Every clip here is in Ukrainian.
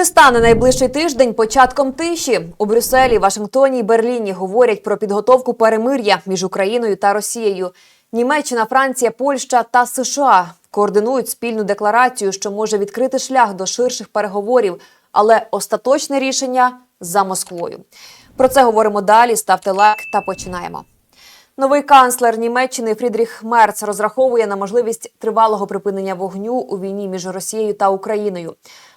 Чи стане найближчий тиждень початком тиші? У Брюсселі, Вашингтоні і Берліні говорять про підготовку перемир'я між Україною та Росією. Німеччина, Франція, Польща та США координують спільну декларацію, що може відкрити шлях до ширших переговорів, але остаточне рішення за Москвою. Про це говоримо далі. Ставте лайк та починаємо. Новий канцлер Німеччини Фрідріх Мерц розраховує на можливість тривалого припинення вогню у війні між Росією та Україною.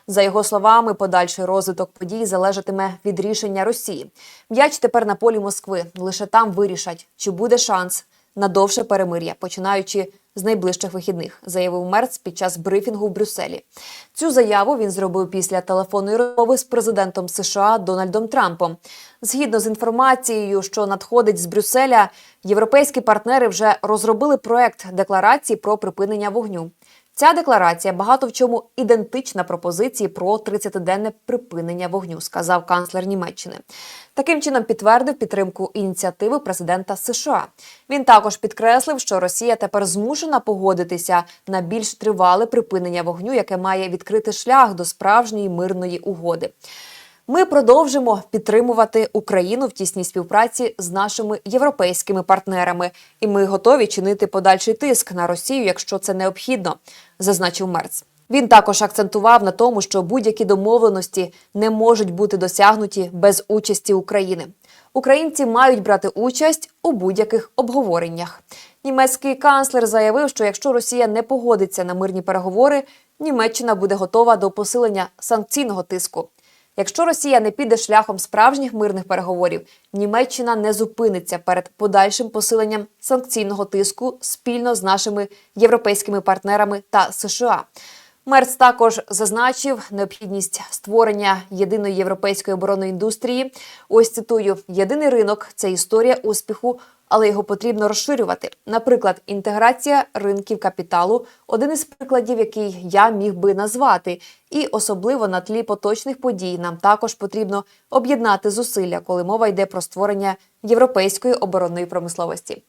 За його словами, подальший розвиток подій залежатиме від рішення Росії. М'яч тепер на полі Москви. Лише там вирішать, чи буде шанс на довше перемир'я, починаючи з найближчих вихідних, заявив Мерц під час брифінгу в Брюсселі. Цю заяву він зробив після телефонної розмови з президентом США Дональдом Трампом. Згідно з інформацією, що надходить з Брюсселя, європейські партнери вже розробили проект декларації про припинення вогню. Ця декларація багато в чому ідентична пропозиції про 30-денне припинення вогню, сказав канцлер Німеччини. Таким чином підтвердив підтримку ініціативи президента США. Він також підкреслив, що Росія тепер змушена погодитися на більш тривале припинення вогню, яке має відкрити шлях до справжньої мирної угоди. Ми продовжимо підтримувати Україну в тісній співпраці з нашими європейськими партнерами, і ми готові чинити подальший тиск на Росію, якщо це необхідно, зазначив Мерц. Він також акцентував на тому, що будь-які домовленості не можуть бути досягнуті без участі України. Українці мають брати участь у будь-яких обговореннях. Німецький канцлер заявив, що якщо Росія не погодиться на мирні переговори, Німеччина буде готова до посилення санкційного тиску. Якщо Росія не піде шляхом справжніх мирних переговорів, Німеччина не зупиниться перед подальшим посиленням санкційного тиску спільно з нашими європейськими партнерами та США. Мерц також зазначив необхідність створення єдиної європейської оборонної індустрії. Ось цитую: єдиний ринок це історія успіху, але його потрібно розширювати. Наприклад, інтеграція ринків капіталу один із прикладів, який я міг би назвати. І особливо на тлі поточних подій нам також потрібно об'єднати зусилля, коли мова йде про створення європейської оборонної промисловості.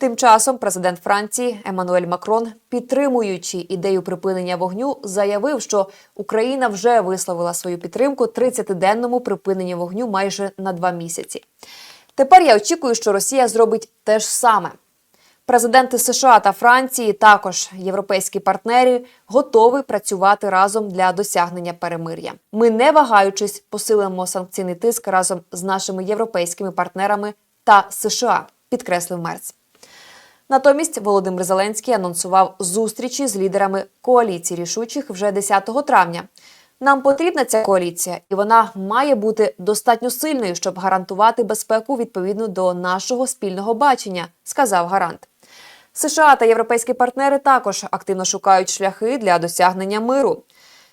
Тим часом президент Франції Еммануель Макрон, підтримуючи ідею припинення вогню, заявив, що Україна вже висловила свою підтримку 30-денному припиненню вогню майже на два місяці. Тепер я очікую, що Росія зробить те ж саме. Президенти США та Франції, також європейські партнери, готові працювати разом для досягнення перемир'я. Ми, не вагаючись, посилимо санкційний тиск разом з нашими європейськими партнерами та США, підкреслив Мерц. Натомість Володимир Зеленський анонсував зустрічі з лідерами коаліції рішучих вже 10 травня. Нам потрібна ця коаліція, і вона має бути достатньо сильною, щоб гарантувати безпеку відповідно до нашого спільного бачення, сказав гарант. США та європейські партнери також активно шукають шляхи для досягнення миру.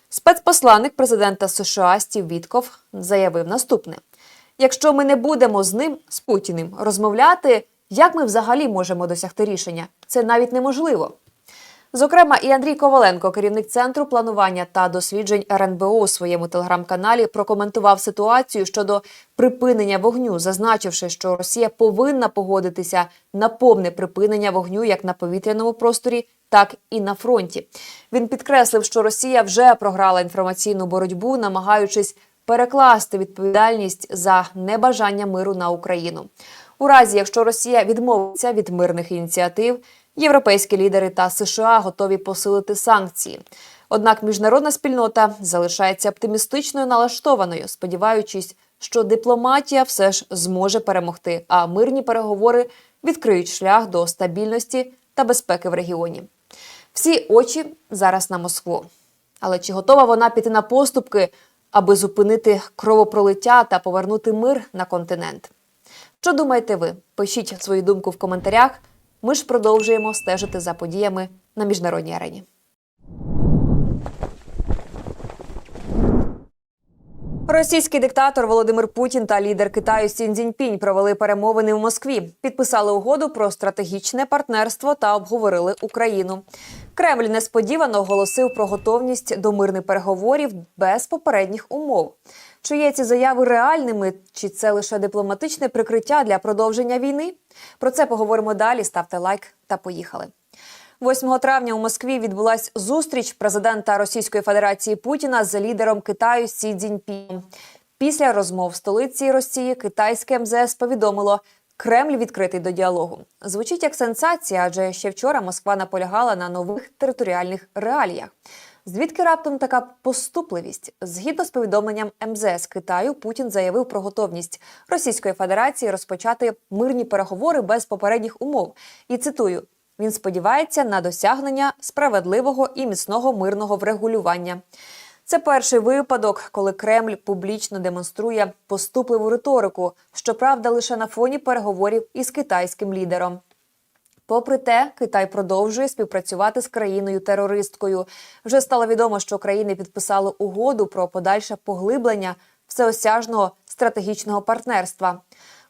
Спецпосланник президента США Стів Вітков заявив наступне: якщо ми не будемо з ним, з Путіним, розмовляти, як ми взагалі можемо досягти рішення? Це навіть неможливо. Зокрема, і Андрій Коваленко, керівник центру планування та досліджень РНБО у своєму телеграм-каналі, прокоментував ситуацію щодо припинення вогню, зазначивши, що Росія повинна погодитися на повне припинення вогню як на повітряному просторі, так і на фронті. Він підкреслив, що Росія вже програла інформаційну боротьбу, намагаючись перекласти відповідальність за небажання миру на Україну. У разі, якщо Росія відмовиться від мирних ініціатив, європейські лідери та США готові посилити санкції. Однак міжнародна спільнота залишається оптимістичною налаштованою, сподіваючись, що дипломатія все ж зможе перемогти, а мирні переговори відкриють шлях до стабільності та безпеки в регіоні. Всі очі зараз на Москву. Але чи готова вона піти на поступки, аби зупинити кровопролиття та повернути мир на континент? Що думаєте ви? Пишіть свою думку в коментарях. Ми ж продовжуємо стежити за подіями на міжнародній арені. Російський диктатор Володимир Путін та лідер Китаю Сін Цзіньпінь провели перемовини в Москві, підписали угоду про стратегічне партнерство та обговорили Україну. Кремль несподівано оголосив про готовність до мирних переговорів без попередніх умов. Чи є ці заяви реальними, чи це лише дипломатичне прикриття для продовження війни? Про це поговоримо далі. Ставте лайк та поїхали. 8 травня у Москві відбулась зустріч президента Російської Федерації Путіна з лідером Китаю Сі Цзіньпіном. Після розмов в столиці Росії китайське МЗС повідомило, Кремль відкритий до діалогу. Звучить як сенсація, адже ще вчора Москва наполягала на нових територіальних реаліях. Звідки раптом така поступливість? Згідно з повідомленням МЗС Китаю, Путін заявив про готовність Російської Федерації розпочати мирні переговори без попередніх умов. І цитую: він сподівається на досягнення справедливого і міцного мирного врегулювання. Це перший випадок, коли Кремль публічно демонструє поступливу риторику, щоправда, лише на фоні переговорів із китайським лідером. Попри те, Китай продовжує співпрацювати з країною-терористкою. Вже стало відомо, що країни підписали угоду про подальше поглиблення всеосяжного стратегічного партнерства.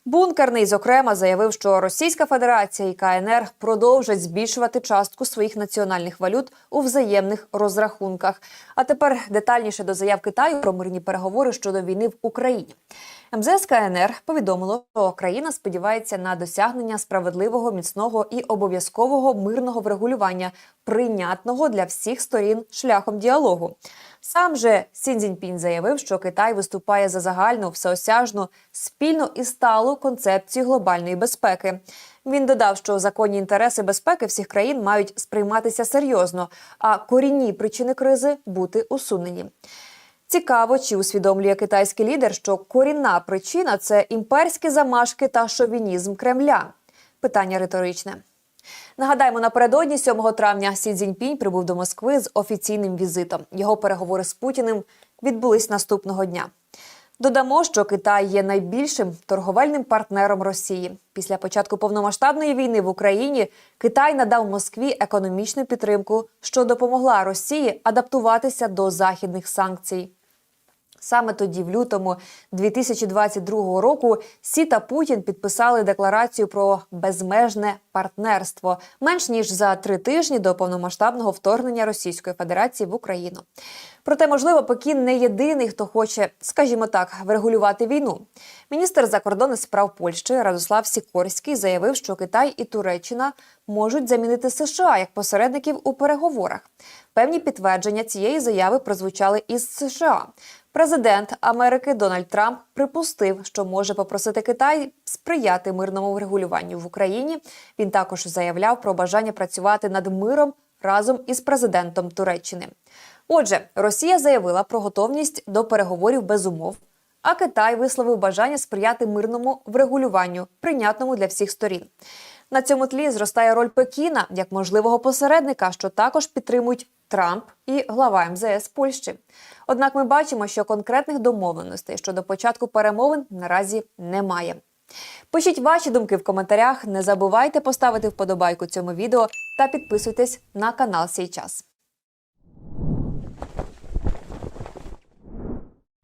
Бункерний, зокрема, заявив, що Російська Федерація і КНР продовжать збільшувати частку своїх національних валют у взаємних розрахунках. А тепер детальніше до заяв Китаю про мирні переговори щодо війни в Україні. МЗС КНР повідомило, що країна сподівається на досягнення справедливого, міцного і обов'язкового мирного врегулювання, прийнятного для всіх сторін шляхом діалогу. Сам же Сі Цзіньпінь заявив, що Китай виступає за загальну, всеосяжну, спільну і сталу концепцію глобальної безпеки. Він додав, що законні інтереси безпеки всіх країн мають сприйматися серйозно, а корінні причини кризи бути усунені. Цікаво, чи усвідомлює китайський лідер, що корінна причина це імперські замашки та шовінізм Кремля. Питання риторичне. Нагадаємо, напередодні 7 травня Сі Цзіньпінь прибув до Москви з офіційним візитом. Його переговори з Путіним відбулись наступного дня. Додамо, що Китай є найбільшим торговельним партнером Росії. Після початку повномасштабної війни в Україні Китай надав Москві економічну підтримку, що допомогла Росії адаптуватися до західних санкцій. Саме тоді, в лютому 2022 року, Сі та Путін підписали декларацію про безмежне партнерство менш ніж за три тижні до повномасштабного вторгнення Російської Федерації в Україну. Проте, можливо, Пекін не єдиний, хто хоче, скажімо так, врегулювати війну. Міністр закордонних справ Польщі Радослав Сікорський заявив, що Китай і Туреччина можуть замінити США як посередників у переговорах. Певні підтвердження цієї заяви прозвучали із США. Президент Америки Дональд Трамп припустив, що може попросити Китай сприяти мирному врегулюванню в Україні. Він також заявляв про бажання працювати над миром разом із президентом Туреччини. Отже, Росія заявила про готовність до переговорів без умов. А Китай висловив бажання сприяти мирному врегулюванню, прийнятному для всіх сторін. На цьому тлі зростає роль Пекіна як можливого посередника, що також підтримують Трамп і глава МЗС Польщі. Однак ми бачимо, що конкретних домовленостей щодо початку перемовин наразі немає. Пишіть ваші думки в коментарях. Не забувайте поставити вподобайку цьому відео та підписуйтесь на канал Сій час.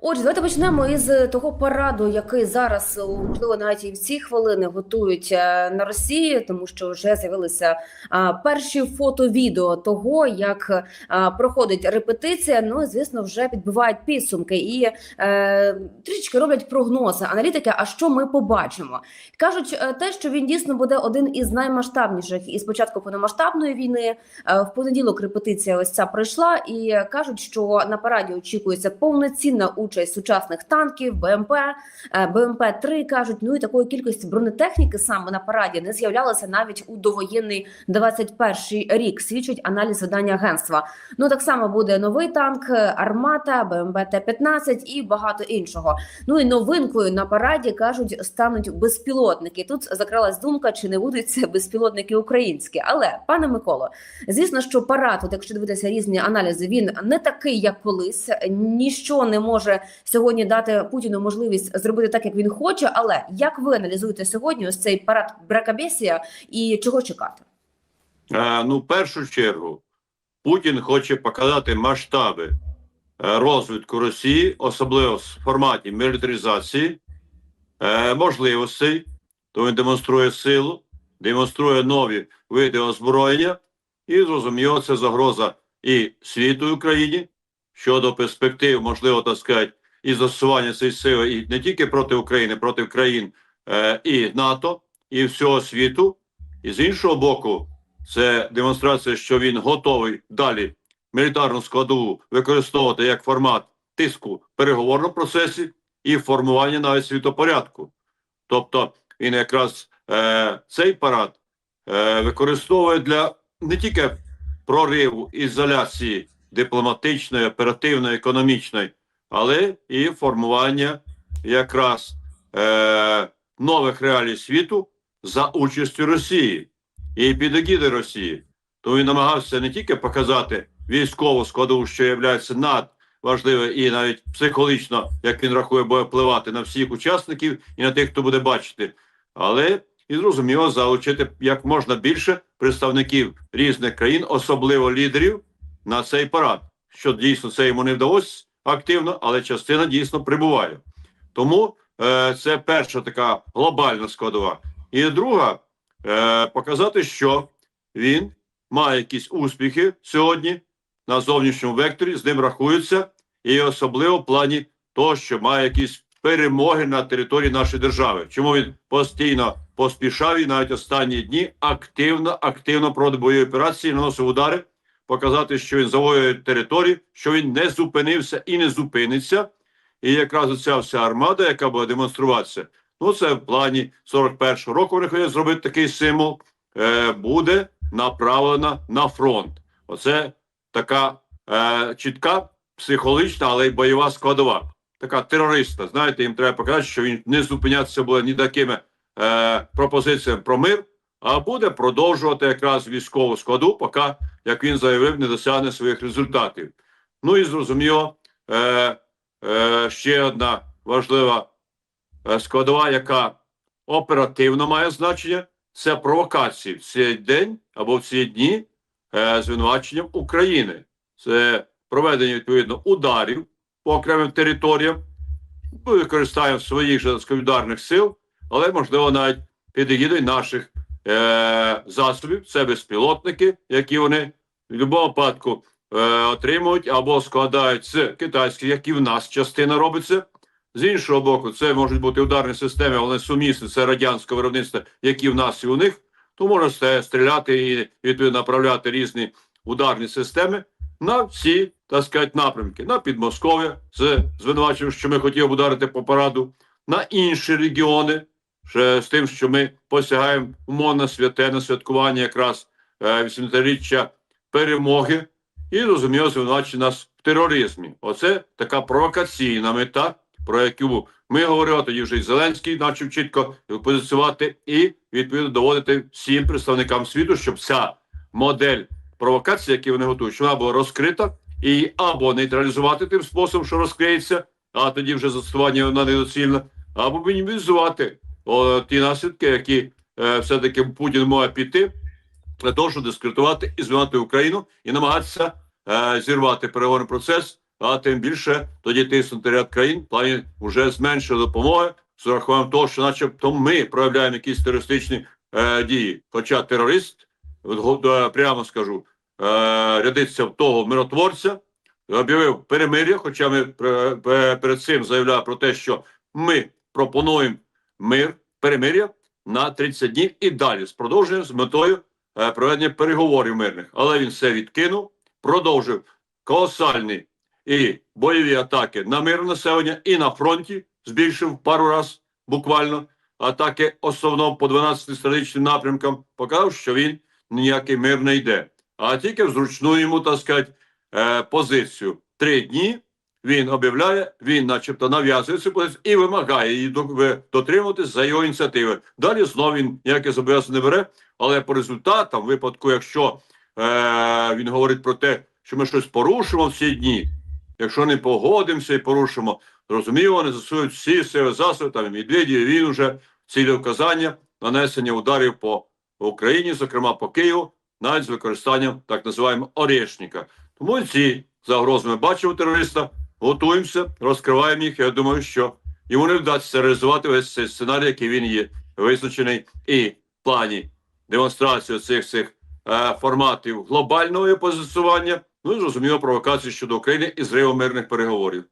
Отже, давайте почнемо із того параду, який зараз о, можливо навіть і в ці хвилини готують е, на Росії, тому що вже з'явилися перші фото-відео того, як проходить репетиція. Ну і, звісно, вже підбивають підсумки і е, трішечки роблять прогнози. Аналітики, а що ми побачимо? кажуть е, те, що він дійсно буде один із наймасштабніших із початку повномасштабної війни. Е, В понеділок репетиція ось ця пройшла, і кажуть, що на параді очікується повноцінна участь сучасних танків, БМП, е, БМП 3 кажуть. Ну і такої кількості бронетехніки саме на параді не з'являлося навіть у довоєнний 21 рік. Свідчить аналіз видання агентства. Ну так само буде новий танк, е, армата, БМП Т-15 і багато іншого. Ну і новинкою на параді кажуть, стануть безпілотники. Тут закралась думка, чи не будуть це безпілотники українські. Але пане Миколо, звісно, що парад, от якщо дивитися різні аналізи, він не такий, як колись. Ніщо не може сьогодні дати Путіну можливість зробити так, як він хоче. Але як ви аналізуєте сьогодні ось цей парад бракабесія і чого чекати? Е, Ну, в першу чергу, Путін хоче показати масштаби е, розвитку Росії, особливо в форматі мілітаризації, е, можливостей, то він демонструє силу, демонструє нові види озброєння, і зрозуміло, це загроза і світу Україні щодо перспектив, можливо, так сказати, і застосування цієї сили і не тільки проти України, проти країн е, і НАТО, і всього світу. І з іншого боку, це демонстрація, що він готовий далі мілітарну складову використовувати як формат тиску в переговорному процесі і формування навіть світопорядку. Тобто він якраз е, цей парад е, використовує для не тільки прориву ізоляції дипломатичної, оперативної, економічної, але і формування якраз е, нових реалій світу за участю Росії і під егідою Росії. Тому він намагався не тільки показати військову складову, що є надважливою і навіть психологічно, як він рахує, буде впливати на всіх учасників і на тих, хто буде бачити, але і зрозуміло залучити як можна більше представників різних країн, особливо лідерів, на цей парад. Що дійсно це йому не вдалося активно, але частина дійсно прибуває. Тому е, це перша така глобальна складова. І друга е, показати, що він має якісь успіхи сьогодні на зовнішньому векторі, з ним рахуються, і особливо в плані того, що має якісь перемоги на території нашої держави. Чому він постійно поспішав і навіть останні дні активно, активно проводив бойові операції, наносив удари, показати, що він завоює територію, що він не зупинився і не зупиниться. І якраз оця вся армада, яка буде демонструватися, ну це в плані 41-го року. Вони хочуть зробити такий символ, е, буде направлена на фронт. Оце така е, чітка психологічна, але й бойова складова. Така терориста. Знаєте, їм треба показати, що він не зупинятися буде ні такими е, пропозиціями про мир, а буде продовжувати якраз військову складу, поки, як він заявив, не досягне своїх результатів. Ну і зрозуміло, е, е, ще одна важлива е, складова, яка оперативно має значення, це провокації в цей день або в ці дні е, звинуваченням України. Це проведення відповідно ударів по окремим територіям, використанням своїх же ударних сил, але можливо навіть під егідою наших е, засобів. Це безпілотники, які вони в будь-якому випадку е, отримують або складають з китайських, як і в нас частина робиться. З іншого боку, це можуть бути ударні системи, але сумісні це радянського виробництва, які в нас і у них. То можна стріляти і відповідно направляти різні ударні системи на всі, так сказати, напрямки, на Підмосков'я з звинуваченням, що ми хотіли б ударити по параду, на інші регіони, з тим, що ми посягаємо умовно святе на святкування якраз е, 80-річчя перемоги, і зрозуміло, звинувачує нас в тероризмі. Оце така провокаційна мета, про яку ми говорили, тоді вже і Зеленський почав чітко позиціювати і відповідно доводити всім представникам світу, щоб ця модель провокації, які вони готують, щоб вона була розкрита і або нейтралізувати тим способом, що розкриється, а тоді вже застосування вона недоцільна, або мінімізувати ті наслідки, які е, все-таки Путін може піти для того, щоб дискредитувати і звинувати Україну і намагатися е, зірвати переговорний процес, а тим більше тоді тиснути ряд країн в плані вже зменшення допомоги з урахуванням того, що, начебто, ми проявляємо якісь терористичні е, дії. Хоча терорист, прямо скажу, рядиться в того миротворця, об'явив перемир'я, хоча ми перед цим заявляли про те, що ми пропонуємо мир, перемир'я на 30 днів і далі з продовженням з метою е, проведення переговорів мирних. Але він все відкинув, продовжив колосальні і бойові атаки на мирне населення і на фронті, збільшив пару раз буквально атаки основно по 12 стратегічним напрямкам, показав, що він ніякий мир не йде, а тільки в зручну йому, так сказати, е, позицію. Три дні він об'являє, він, начебто, нав'язує цю позицію і вимагає її до- ви- дотримуватись за його ініціативи. Далі знову він ніяке зобов'язання не бере, але по результатам, в випадку, якщо е, він говорить про те, що ми щось порушимо в ці дні, якщо не погодимося і порушимо, зрозуміло, вони засують всі сили засоби, там і він вже цілі вказання нанесення ударів по Україні, зокрема по Києву, навіть з використанням так називаємо орешника. Тому ці загрози ми бачимо терориста, готуємося, розкриваємо їх. Я думаю, що йому не вдасться реалізувати весь цей сценарій, який він є визначений, і в плані демонстрації цих цих е, форматів глобального позиціонування, ну і зрозуміло провокації щодо України і зриву мирних переговорів.